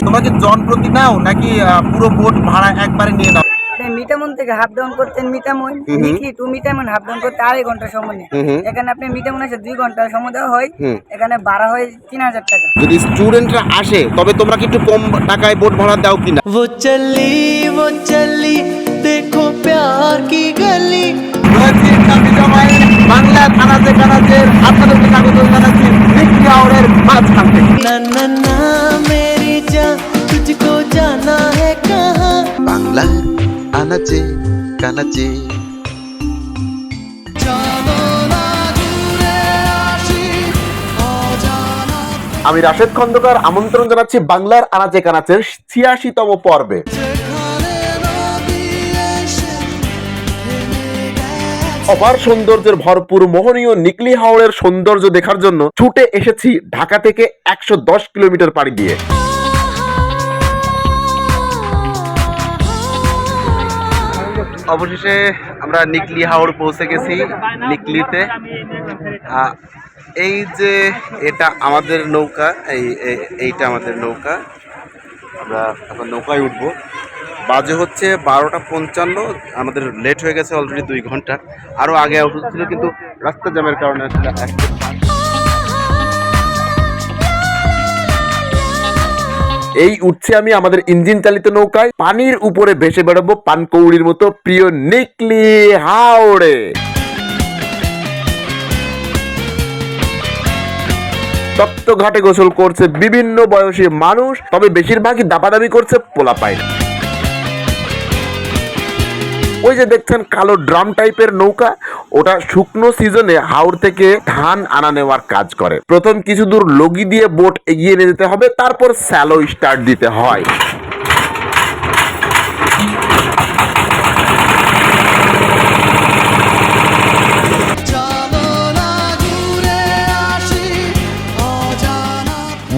তোমাকে কি জন প্রতি নাও নাকি পুরো বোট ভাড়া একবারে নিয়ে নাও? মিটামন থেকে হাফ ডাউন করতেন মিটামন মিকি টু মিটামন হাফ ডাউন করতে আড়াই ঘণ্টা সময় নেই এখানে আপনি মিটামন এসে দুই ঘণ্টা সময় দেওয়া হয় এখানে ভাড়া হয় তিন হাজার টাকা। যদি স্টুডেন্টরা আসে তবে তোমরা কি একটু কম টাকায় বোট ভাড়া দাও কিনা? ও চলি ও চলি দেখো প্যার কি গলি কানাজে স্বাগত জানাচ্ছি মাঝখান থেকে। কানাচে। আমি রাশেদ খন্দকার আমন্ত্রণ জানাচ্ছি বাংলার আনাচে কানাচের ছিয়াশিতম পর্বে। অপার সৌন্দর্যের ভরপুর মোহনীয় নিকলি হাওড়ের সৌন্দর্য দেখার জন্য ছুটে এসেছি ঢাকা থেকে একশো দশ কিলোমিটার পাড়ি দিয়ে। অবশেষে আমরা নিকলি হাওড় পৌঁছে গেছি নিকলিতে। এই যে এটা আমাদের নৌকা এই- এইটা আমাদের নৌকা। আমরা এখন নৌকায় উঠবো। বাজে হচ্ছে বারোটা পঞ্চান্ন। আমাদের লেট হয়ে গেছে অলরেডি দুই ঘণ্টা। আরও আগে ছিল, কিন্তু রাস্তা জ্যামের কারণে এই উঠছে আমি আমাদের ইঞ্জিন চালিত নৌকায়। পানির উপরে ভেসে বেড়াবো পানকৌড়ির মতো প্রিয় নিকলি হাওড়ে। তপ্ত ঘাটে গোসল করছে বিভিন্ন বয়সী মানুষ, তবে বেশিরভাগই দাপাদাপি করছে পোলা পায় ওই যে দেখছেন কালো ড্রাম টাইপের নৌকা, ওটা শুকনো সিজনে হাওড় থেকে ধান আনা নেওয়ার কাজ করে। প্রথম কিছু দূর লগি দিয়ে বোট এগিয়ে নিয়ে যেতে হবে, তারপর স্যালো স্টার্ট দিতে হয়।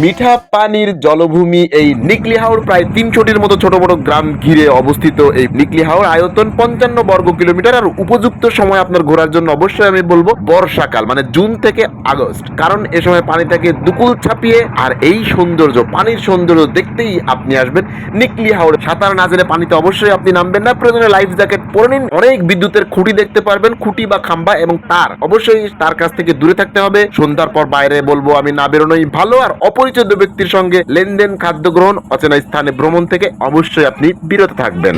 মিঠা পানির জলভূমি এই নিকলি হাওড় প্রায় তিনশোটির মতো ছোট বড় গ্রাম ঘিরে অবস্থিত এই নিকলি হাওড় আয়তন পঞ্চান্ন বর্গ কিলোমিটার। আর উপযুক্ত সময় আপনার ঘোরার জন্য অবশ্যই আমি বলব বর্ষাকাল মানে জুন থেকে আগস্ট। কারণ এ সময় পানি থাকে দুকুল ছাপিয়ে আর এই সৌন্দর্য, পানির সৌন্দর্য দেখতেই আপনি আসবেন নিকলি হাওড়ে সাঁতার না জেনে পানিতে অবশ্যই আপনি নামবেন না। প্রয়োজনে লাইফ জ্যাকেট পরে নিন। অনেক বিদ্যুতের খুঁটি দেখতে পারবেন, খুঁটি বা খাম্বা এবং তার। অবশ্যই তার কাছ থেকে দূরে থাকতে হবে। সন্ধ্যার পর বাইরে বলব আমি না বেরোনোই ভালো। আর অপরিচিত ব্যক্তির সঙ্গে লেনদেন খাদ্য গ্রহণ অচেনা স্থানে ভ্রমণ থেকে অবশ্যই আপনি বিরত থাকবেন।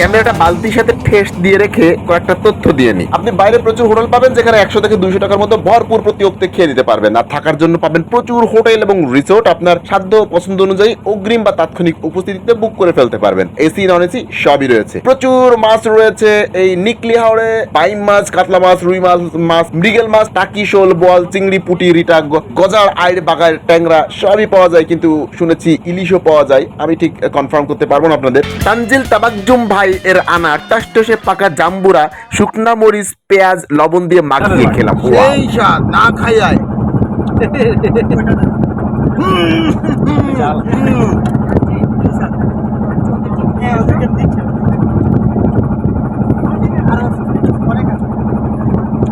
ক্যামেরাটা বালতির সাথে ঠেস দিয়ে রেখে কয়েকটা তথ্য দিয়ে নি আপনি বাইরে প্রচুর হোটেল পাবেন, যেখানে একশো থেকে দুইশো টাকার মতো ভরপুর প্রতি অক্তে খেয়ে দিতে পারবেন। আর থাকার জন্য পাবেন প্রচুর হোটেল এবং রিসোর্ট। আপনার সাধ্য পছন্দ অনুযায়ী অগ্রিম বা তাৎক্ষণিক উপস্থিতিতে বুক করে ফেলতে পারবেন। এসি নন এসি সবই রয়েছে। প্রচুর মাছ রয়েছে এই নিকলি হাওড়ে বাইম মাছ, কাতলা মাছ, রুই মাছ মাছ, মৃগেল মাছ, টাকি শোল বল চিংড়ি, পুটি, রিটা গজার আইর বাগার, ট্যাংরা সবই পাওয়া যায়। কিন্তু শুনেছি ইলিশও পাওয়া যায়। আমি ঠিক কনফার্ম করতে পারব না আপনাদের। তানজিল তাবাকজুম ভাই এর আনা টাসটসে পাকা জাম্বুরা শুকনা মরিচ পেঁয়াজ লবণ দিয়ে মাখিয়ে খেলাম। সেই স্বাদ না খাই আয়।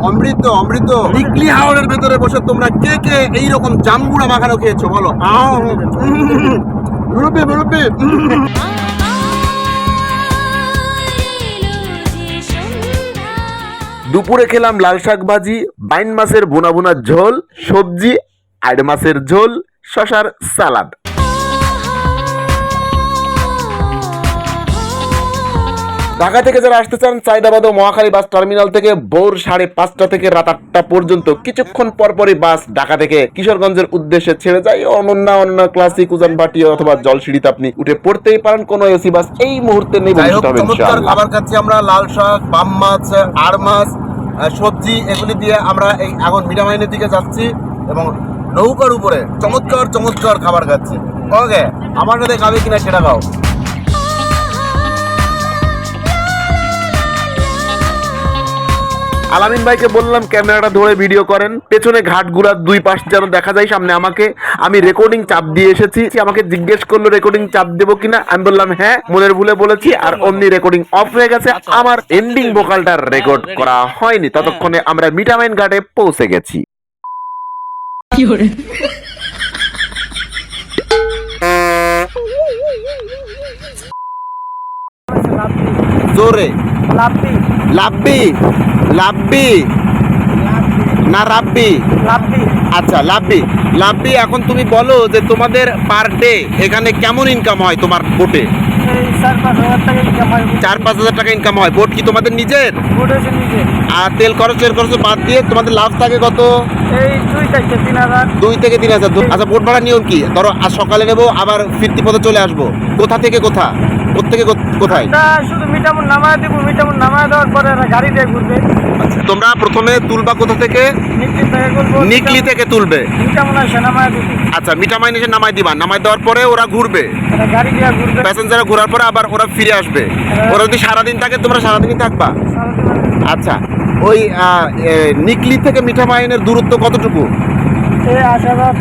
অমৃত অমৃত। নিকলি হাওড়ের ভেতরে বসে তোমরা কে কে এইরকম জাম্বুরা মাখানো খেয়েছো বলো? মুরব্বী মুরব্বী। দুপুরে খেলাম লাল শাক ভাজি, বাইন মাছের বোনা বোনা ঝোল, সবজি আইড মাছের ঝোল, শশার সালাদ। ঢাকা থেকে যারা আসতে চান চাইদাবাদ ও মহাখালী বাস টার্মিনাল থেকে ভোর সাড়ে পাঁচটা থেকে রাত আটটা পর্যন্ত কিছুক্ষণ পরপরই বাস ঢাকা থেকে কিশোরগঞ্জের উদ্দেশ্যে ছেড়ে যায়। অনন্যা অনন্যা ক্লাসিক উজান ভাটি অথবা জলসিঁড়িতে আপনি উঠে পড়তেই পারেন। কোনো এসি বাস এই মুহূর্তে নেই। খাবার খাচ্ছি আমরা লাল শাক বাম মাছ আর মাছ সবজি এগুলি দিয়ে আমরা এই এখন মিঠামাইনের দিকে যাচ্ছি এবং নৌকার উপরে চমৎকার চমৎকার খাবার খাচ্ছি। ওকে আমার সাথে খাবে কিনা সেটা খাও। আলামিন ভাইকে বললাম ক্যামেরাটা ধরে ভিডিও করেন। পেছনে ঘাটগুলার দুই পাশ যেন দেখা যায় সামনে আমাকে। আমি রেকর্ডিং চাপ দিয়ে এসেছি। আমাকে জিজ্ঞেস করল রেকর্ডিং চাপ দেবো কিনা? আমি বললাম হ্যাঁ মনের ভুলে বলেছি। আর অমনি রেকর্ডিং অফ হয়ে গেছে। আমার এন্ডিং ভোকালটা রেকর্ড করা হয়নি। ততক্ষণে আমরা মিটামাইন ঘাটে পৌঁছে গেছি। জোরে। লাভবি লাভবি লাভবি না রাব্বি? আচ্ছা লাভবি লাভবি এখন তুমি বলো যে তোমাদের পার ডে এখানে কেমন ইনকাম হয় তোমার বোটে চার পাঁচ হাজার টাকা ইনকাম হয়। বোট কি তোমাদের নিজের? আর তেল খরচ এর খরচ বাদ দিয়ে তোমাদের লাভ থাকে কত? দুই থেকে তিন হাজার। দুই থেকে তিন হাজার। আচ্ছা বোট ভাড়া নিয়ম কি? ধরো আজ সকালে নেব আবার ফিরতি পথে চলে আসব। কোথা থেকে কোথা? কোথেকে কোথায়? তা শুধু মিটামুন নামায় দিব মিটামুন নামায় দেওয়ার পরে গাড়ি দিয়ে ঘুরবে। আচ্ছা তোমরা প্রথমে তুলবা কোথা থেকে? নিকলি থেকে করব নিকলি থেকে তুলবে। নামায় আচ্ছা মিঠামাই নিচে নামাই দিবা। নামাই দেওয়ার পরে ওরা ঘুরবে। এরা গাড়ি দিয়ে ঘুরবে। প্যাসেঞ্জার ঘোরার পরে আবার ওরা ফিরে আসবে। ওরা যদি সারাদিন থাকে তোমরা সারাদিনই থাকবা? আচ্ছা ওই নিকলি থেকে মিঠামাইনের দূরত্ব কতটুকু?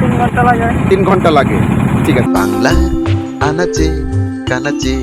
তিন ঘণ্টা লাগে। তিন ঘণ্টা লাগে। ঠিক আছে। বাংলার আনাচে কানাচে